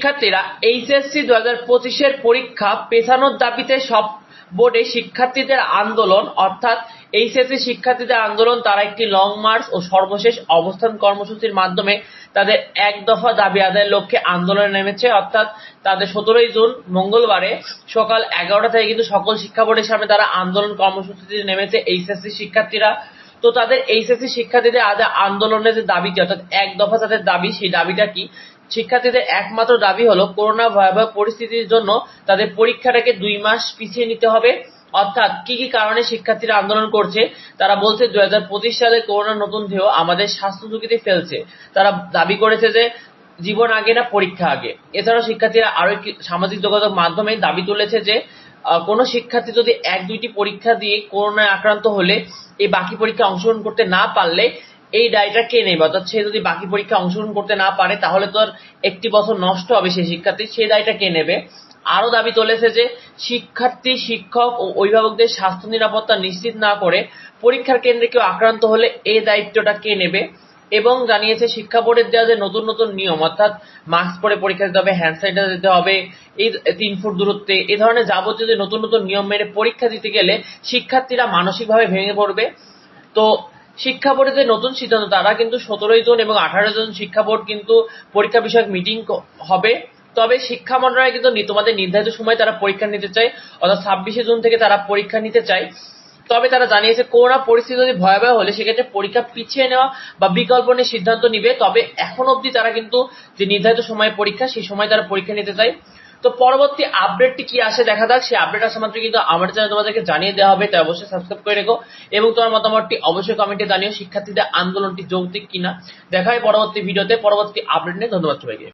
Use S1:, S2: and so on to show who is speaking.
S1: শিক্ষার্থীরা এইচএসসি দু হাজার পঁচিশের পরীক্ষা পেছানোর দাবিতে সব বোর্ডে শিক্ষার্থীদের আন্দোলন, অর্থাৎ এইচএসসি শিক্ষার্থীদের আন্দোলন, তারা একটি লং মার্চ ও সর্বশেষ অবস্থান কর্মসূচির মাধ্যমে তাদের এক দফা দাবি আদায়ের লক্ষ্যে আন্দোলনে নেমেছে। অর্থাৎ তাদের সতেরোই জুন, মঙ্গলবারে সকাল এগারোটা থেকে কিন্তু সকল শিক্ষা বোর্ডের সামনে তারা আন্দোলন কর্মসূচিতে নেমেছে এইচএসসি শিক্ষার্থীরা। তো তাদের এইচএসসি শিক্ষার্থীদের আজ আন্দোলনের যে দাবিটি, অর্থাৎ এক দফা তাদের দাবি, সেই দাবিটা কি? শিক্ষার্থীদের একমাত্র দাবি হলো করোনা ভয়াবহ পরিস্থিতির জন্য তাদের পরীক্ষাটাকে দুই মাস পিছিয়ে নিতে হবে। অর্থাৎ কি কি কারণে শিক্ষার্থীরা আন্দোলন করছে, তারা বলছে দুই হাজার পঁচিশ সালে করোনার নতুন ঢেউ আমাদের স্বাস্থ্য ঝুঁকিতে ফেলছে। তারা দাবি করেছে যে জীবন আগে না পরীক্ষা আগে। এছাড়াও শিক্ষার্থীরা আরও একটি সামাজিক যোগাযোগ মাধ্যমে দাবি তুলেছে যে কোনো শিক্ষার্থী যদি এক দুইটি পরীক্ষা দিয়ে করোনায় আক্রান্ত হলে, এই বাকি পরীক্ষা অংশগ্রহণ করতে না পারলে এই দায়টা কে নেবে? অর্থাৎ সে যদি বাকি পরীক্ষা অংশগ্রহণ করতে না পারে, তাহলে তো আর একটি বছর নষ্ট হবে সেই শিক্ষার্থী। সেই দায়টা কে নেবে? আরও দাবি তুলেছে যে শিক্ষার্থী, শিক্ষক ও অভিভাবকদের স্বাস্থ্য নিরাপত্তা নিশ্চিত না করে পরীক্ষার কেন্দ্রে কেউ আক্রান্ত হলে এই দায়িত্বটা কে নেবে? এবং জানিয়েছে শিক্ষা বোর্ডের দেওয়া যে নতুন নতুন নিয়ম, অর্থাৎ মাস্ক পরে পরীক্ষা দিতে হবে, হ্যান্ড স্যানিটাইজার দিতে হবে, এই তিন ফুট দূরত্বে, এ ধরনের যাবতীয় যে নতুন নতুন নিয়ম মেনে পরীক্ষা দিতে গেলে শিক্ষার্থীরা মানসিকভাবে ভেঙে পড়বে। তো শিক্ষা বোর্ডের যে নতুন সিদ্ধান্ত, তারা কিন্তু সতেরোই জন এবং আঠারো জন শিক্ষা বোর্ড কিন্তু পরীক্ষা বিষয়ক মিটিং হবে। তবে শিক্ষা মন্ত্রণালয় কিন্তু তোমাদের নির্ধারিত সময় তারা পরীক্ষা নিতে চায়, অর্থাৎ ছাব্বিশে জুন থেকে তারা পরীক্ষা নিতে চায়। তবে তারা জানিয়েছে, করোনা পরিস্থিতি যদি ভয়াবহ হলে সেক্ষেত্রে পরীক্ষা পিছিয়ে নেওয়া বা বিকল্প নিয়ে সিদ্ধান্ত নিবে। তবে এখন অবধি তারা কিন্তু যে নির্ধারিত সময় পরীক্ষা, সেই সময় তারা পরীক্ষা নিতে চায়। তো পরবর্তী আপডেটটি কি আসে দেখা যাক। সেই আপডেট আসা মাত্র কিন্তু আমার চ্যানেল তোমাদেরকে জানিয়ে দেওয়া হবে, তাই অবশ্যই সাবস্ক্রাইব করে রেখো। এবং তোমার মতামতটি অবশ্যই কমেন্টে জানিও, শিক্ষার্থীদের আন্দোলনটি যৌক্তিক কিনা। দেখা হয় পরবর্তী ভিডিওতে পরবর্তী আপডেট নিয়ে। ধন্যবাদ সবাইকে।